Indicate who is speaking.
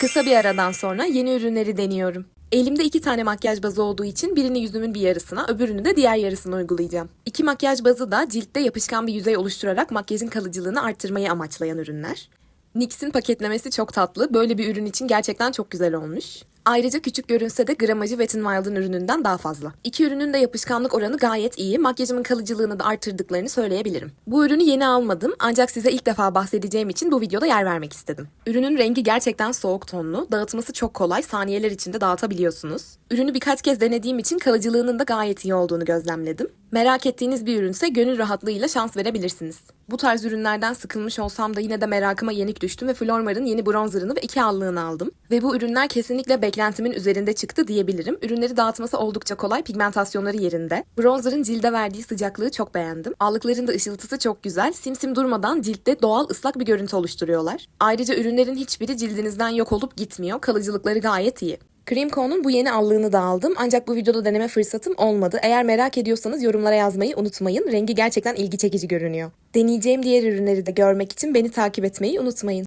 Speaker 1: Kısa bir aradan sonra yeni ürünleri deniyorum. Elimde iki tane makyaj bazı olduğu için birini yüzümün bir yarısına, öbürünü de diğer yarısına uygulayacağım. İki makyaj bazı da ciltte yapışkan bir yüzey oluşturarak makyajın kalıcılığını arttırmayı amaçlayan ürünler. NYX'in paketlemesi çok tatlı. Böyle bir ürün için gerçekten çok güzel olmuş. Ayrıca küçük görünse de gramajı Wet n Wild'ın ürününden daha fazla. İki ürünün de yapışkanlık oranı gayet iyi. Makyajımın kalıcılığını da artırdıklarını söyleyebilirim. Bu ürünü yeni almadım ancak size ilk defa bahsedeceğim için bu videoda yer vermek istedim. Ürünün rengi gerçekten soğuk tonlu. Dağıtması çok kolay. Saniyeler içinde dağıtabiliyorsunuz. Ürünü birkaç kez denediğim için kalıcılığının da gayet iyi olduğunu gözlemledim. Merak ettiğiniz bir ürünse gönül rahatlığıyla şans verebilirsiniz. Bu tarz ürünlerden sıkılmış olsam da yine de merakıma yenik düştüm ve Flormar'ın yeni bronzerını ve iki allığını aldım. Ve bu ürünler kesinlikle beklentimin üzerinde çıktı diyebilirim. Ürünleri dağıtması oldukça kolay, pigmentasyonları yerinde. Bronzerın cilde verdiği sıcaklığı çok beğendim. Allıkların da ışıltısı çok güzel. Simsim durmadan ciltte doğal ıslak bir görüntü oluşturuyorlar. Ayrıca ürünlerin hiçbiri cildinizden yok olup gitmiyor. Kalıcılıkları gayet iyi. Creamco'nun bu yeni allığını da aldım ancak bu videoda deneme fırsatım olmadı. Eğer merak ediyorsanız yorumlara yazmayı unutmayın. Rengi gerçekten ilgi çekici görünüyor. Deneyeceğim diğer ürünleri de görmek için beni takip etmeyi unutmayın.